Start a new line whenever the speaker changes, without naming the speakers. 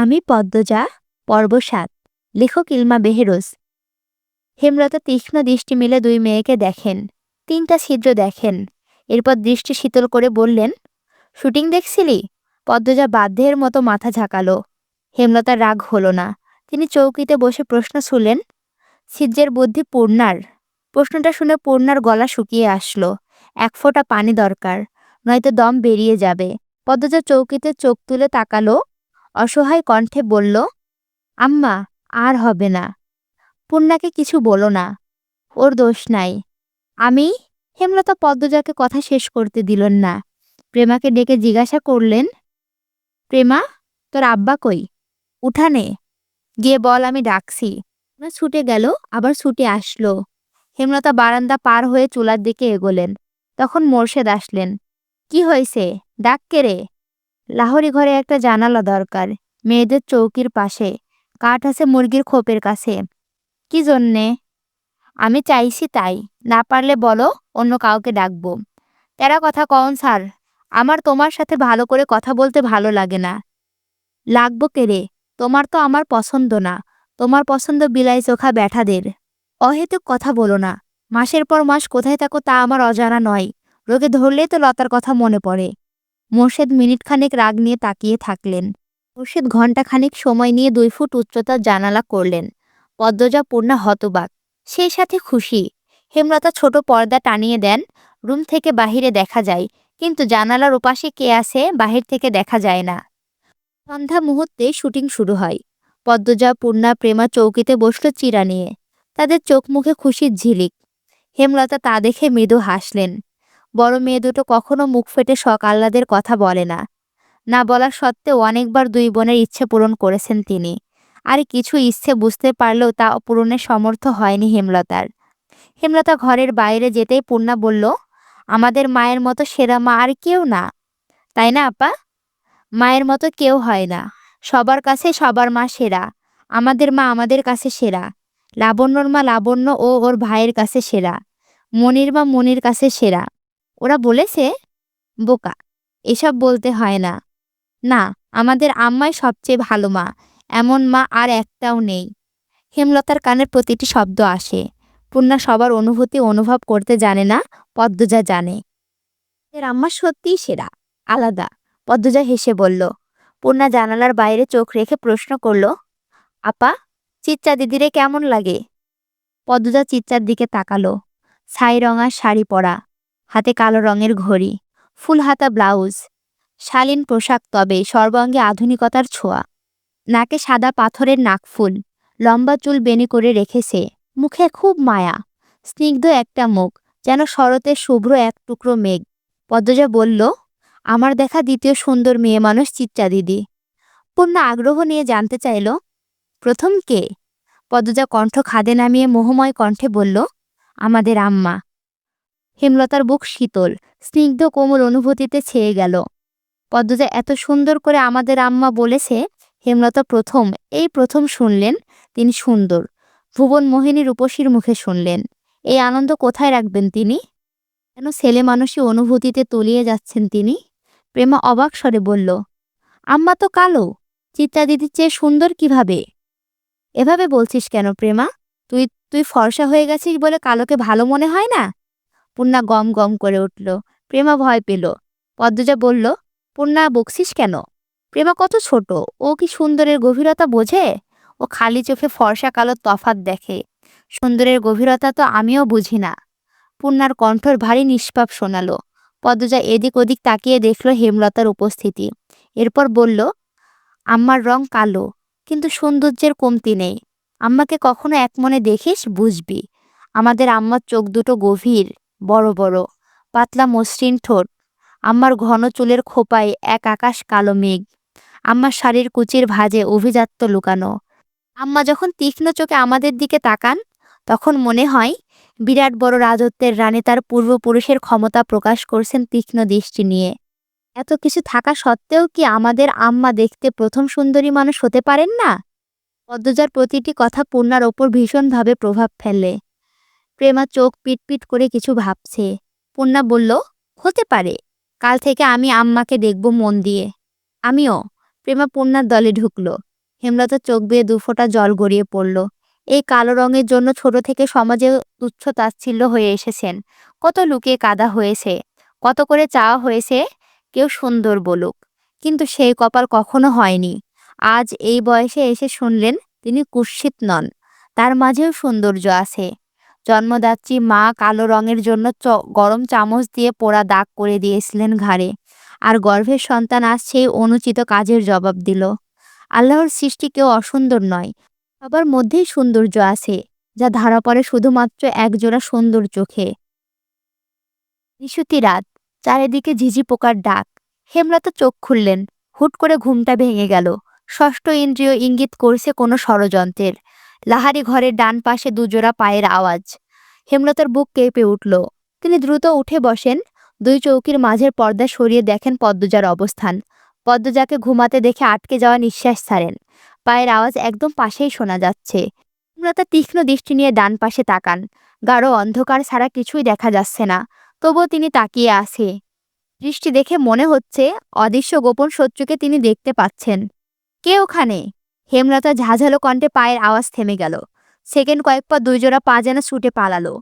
আমি পদ্মজা, পর্ব সাত। লেখক ইলমা বেহেরোজ। হেমলতা তীক্ষ্ণ দৃষ্টি মিলে দুই মেয়েকে দেখেন। তিনটা ছিদ্র দেখেন। এরপর দৃষ্টি শীতল করে বললেন, শুটিং দেখছিলি? পদ্মজা বাধ্যের মতো মাথা ঝাঁকালো হেমলতার রাগ হলো না। তিনি চৌকিতে বসে প্রশ্ন ছুলেন ছিদ্রের বুদ্ধি পূর্ণার প্রশ্নটা শুনে পূর্ণার গলা শুকিয়ে আসলো। এক ফোঁটা পানি দরকার, নয়তো দম বেরিয়ে যাবে। পদ্মজা চৌকিতে চোখ তুলে তাকালো অসহায় কণ্ঠে বলল, আম্মা, আর হবে না। পূর্ণাকে কিছু বলো না। ওর দোষ নাই। আমি হেমলতা পদ্মজাকে কথা শেষ করতে দিলেন না। প্রেমাকে ডেকে জিজ্ঞাসা করলেন, প্রেমা, তোর আব্বা কই? উঠানে গিয়ে বল, আমি ডাকছি। না ছুটে গেল, আবার ছুটে আসলো। হেমলতা বারান্দা পার হয়ে চুলার দিকে এগোলেন। তখন মোর্শেদ আসলেন, কি হয়েছে? ডাক কে রে? লাহোরি ঘরে একটা জানালা দরকার। মেয়েদের চৌকির পাশে। কাঠ আছে মুরগির খোপের কাছে। কি জন্যে? আমি চাইছি তাই। না পারলে বলো, অন্য কাউকে ডাকবো। তেরা কথা কন স্যার। আমার তোমার সাথে ভালো করে কথা বলতে ভালো লাগে না। লাগবো কেরে তোমার তো আমার পছন্দ না। তোমার পছন্দ বিলাই চোখা ব্যাঠাদের। অহেতুক কথা বলো না। মাসের পর মাস কোথায় থাকো তা আমার অজানা নয়। রোগে ধরলেই তো লতার কথা মনে পড়ে। মোর্শেদ মিনিট খানেক রাগ নিয়ে তাকিয়ে থাকলেন। মোর্শেদ ঘণ্টাখানেক সময় নিয়ে দুই ফুট উচ্চতার জানালা করলেন। পদ্মজা পূর্ণা হতবাক। সেই সাথে খুশি। হেমলতা ছোট পর্দা টানিয়ে দেন। রুম থেকে বাহিরে দেখা যায়। কিন্তু জানালার ওপাশে কে আছে বাহির থেকে দেখা যায় না। সন্ধ্যা মুহূর্তে শুটিং শুরু হয়। পদ্মজা পূর্ণা প্রেমা চৌকিতে বসল চিরা নিয়ে। তাদের চোখ মুখে খুশির ঝিলিক। হেমলতা তা দেখে মৃদু হাসলেন। বড় মেয়ে দুটো কখনো মুখ ফেটে শখ আহ্লাদের কথা বলে না। না বলা সত্ত্বেও অনেকবার দুই বোনের ইচ্ছে পূরণ করেছেন তিনি। আর কিছু ইচ্ছে বুঝতে পারলেও তা পূরণের সমর্থ হয়নি হেমলতার। হেমলতা ঘরের বাইরে যেতেই পূর্ণা বলল, আমাদের মায়ের মতো সেরা মা আর কেউ না। তাই না আপা? মায়ের মতো কেউ হয় না। সবার কাছে সবার মা সেরা। আমাদের মা আমাদের কাছে সেরা। লাবণ্যর মা লাবণ্য ও ওর ভাইয়ের কাছে সেরা। মনির মা মনির কাছে সেরা। ওরা বলেছে, বোকা, এসব বলতে হয় না। না, আমাদের আম্মাই সবচেয়ে ভালো মা, এমন মা আর একটাও নেই। হেমলতার কানের প্রতিটি শব্দ আসে। পূর্ণা সবার অনুভূতি অনুভব করতে জানে না, পদ্মজা জানে। এর আম্মা সত্যিই সেরা, আলাদা, পদ্মজা হেসে বলল। পূর্ণা জানালার বাইরে চোখ রেখে প্রশ্ন করল, আপা চিচ্চা দিদিরে কেমন লাগে? পদ্মজা চিচ্চার দিকে তাকালো। ছাই রঙা শাড়ি পরা হাতে কালো রঙের ঘড়ি, ফুল হাতা ব্লাউজ, শালীন পোশাক তবে সর্বাঙ্গে আধুনিকতার ছোঁয়া। নাকে সাদা পাথরের নাকফুল, লম্বা চুল বেনি করে রেখেছে, মুখে খুব মায়া, স্নিগ্ধ একটা মুখ, যেন শরতের শুভ্র এক টুকরো মেঘ। পদ্মজা বলল, আমার দেখা দ্বিতীয় সুন্দর মেয়ে মানুষ চিচ্চা দিদি। পূর্ণা আগ্রহ নিয়ে জানতে চাইল। প্রথম কে? পদ্মজা কণ্ঠ খাদে নামিয়ে মোহময় কণ্ঠে বলল, আমাদের আম্মা। হেমলতার বুক শীতল, স্নিগ্ধ কোমল অনুভূতিতে ছেয়ে গেল। পদ্মজা এত সুন্দর করে আমাদের আম্মা বলেছে, হেমলতা প্রথম, এই প্রথম শুনলেন, তিনি সুন্দর। ভুবন মোহিনী রূপসীর মুখে শুনলেন, এই আনন্দ কোথায় রাখবেন তিনি? কেন ছেলে মানুষই অনুভূতিতে তলিয়ে যাচ্ছেন তিনি? প্রেমা অবাক স্বরে বলল, আম্মা তো কালো, চিত্রা দিদির চেয়ে সুন্দর কীভাবে? এভাবে বলছিস কেন প্রেমা? তুই তুই ফর্সা হয়ে গেছিস বলে কালোকে ভালো মনে হয় না? পূর্ণা গম গম করে উঠল। প্রেমা ভয় পেল। পদ্মজা বলল, পূর্ণা বকসিস কেন? প্রেমা কত ছোট, ও কি সুন্দরের গভীরতা বোঝে? ও খালি চোখে ফর্সা কালো তফাত দেখে। সুন্দরের গভীরতা তো আমিও বুঝি না। পূর্ণার কণ্ঠর ভারী নিষ্পাপ শোনালো। পদ্মজা এদিক ওদিক তাকিয়ে দেখল হেমলতার উপস্থিতি। এরপর বলল, আম্মার রং কালো, কিন্তু সৌন্দর্যের কমতি নেই। আম্মাকে কখনো এক মনে দেখিস, বুঝবি। আমাদের আম্মার চোখ দুটো গভীর বড় বড়, পাতলা মসৃণ ঠোঁট। আম্মার ঘন চুলের খোপায় এক আকাশ কালো মেঘ। আম্মার শাড়ির কুচির ভাজে অভিজাত্য লুকানো। আম্মা যখন তীক্ষ্ণ চোখে আমাদের দিকে তাকান, তখন মনে হয়, বিরাট বড় রাজত্বের রানী তার পূর্বপুরুষের ক্ষমতা প্রকাশ করছেন তীক্ষ্ণ দৃষ্টি নিয়ে। এত কিছু থাকা সত্ত্বেও কি আমাদের আম্মা দেখতে প্রথম সুন্দরী মানুষ হতে পারেন না? পদ্মজার প্রতিটি কথা পূর্ণার ওপর ভীষণভাবে প্রভাব ফেলে। প্রেমা চোখ পিটপিট করে কিছু ভাবছে। পূর্ণা বলল, হতে পারে। কাল থেকে আমি আম্মাকে দেখব মন দিয়ে। আমিও। প্রেমা পূর্ণার দলে ঢুকলো। হেমলতার চোখ বেয়ে দুফোঁটা জল গড়িয়ে পড়ল। এই কালো রঙের জন্য ছোট থেকে সমাজে তুচ্ছ তাচ্ছিল্য হয়ে এসেছেন। কত লুকিয়ে কাদা হয়েছে, কত করে চাওয়া হয়েছে, কেউ সুন্দর বলুক। কিন্তু সেই কপাল কখনো হয়নি। আজ এই বয়সে এসে শুনলেন তিনি কুৎসিত নন। তার মাঝেও সৌন্দর্য আছে। জন্মদাত্রী মা কালো রঙের জন্য গরম চামচ দিয়ে পোড়া দাগ করে দিয়েছিলেন ঘাড়ে। আর গর্ভের সন্তান আজ সেই অনুচিত কাজের জবাব দিল। আল্লাহর সৃষ্টি কেউ অসুন্দর নয়, সবার মধ্যেই সৌন্দর্য আছে, যা ধারা পড়ে শুধুমাত্র একজোড়া সুন্দর চোখে। নিশুতি রাত, চারিদিকে ঝিঝি পোকার ডাক। হেমলতা চোখ খুললেন, হুট করে ঘুমটা ভেঙে গেল। ষষ্ঠ ইন্দ্রিয় ইঙ্গিত করছে কোনো ষড়যন্ত্রের। লাহারি ঘরের ডান পাশে দুজোড়া পায়ের আওয়াজ। হেমলতার বুক কেঁপে উঠল। তিনি দ্রুত উঠে বসেন। দুই চৌকির মাঝের পর্দা সরিয়ে দেখেন পদ্মজার অবস্থান। পদ্মজাকে ঘুমাতে দেখে আটকে যাওয়া নিঃশ্বাস ছাড়েন। পায়ের আওয়াজ একদম পাশেই শোনা যাচ্ছে। হেমলতা তীক্ষ্ণ দৃষ্টি নিয়ে ডান পাশে তাকান। গাঢ় অন্ধকার ছাড়া কিছুই দেখা যাচ্ছে না। তবুও তিনি তাকিয়ে আছে। দৃষ্টি দেখে মনে হচ্ছে অদৃশ্য গোপন শত্রুকে তিনি দেখতে পাচ্ছেন। কে ওখানে? হেমলতা ঝাঝালো কণ্ঠে পায়ের আওয়াজ থেমে গেল। সেকেন্ড কয়েক পর দুই জোড়া পা যেন ছুটে পালালো।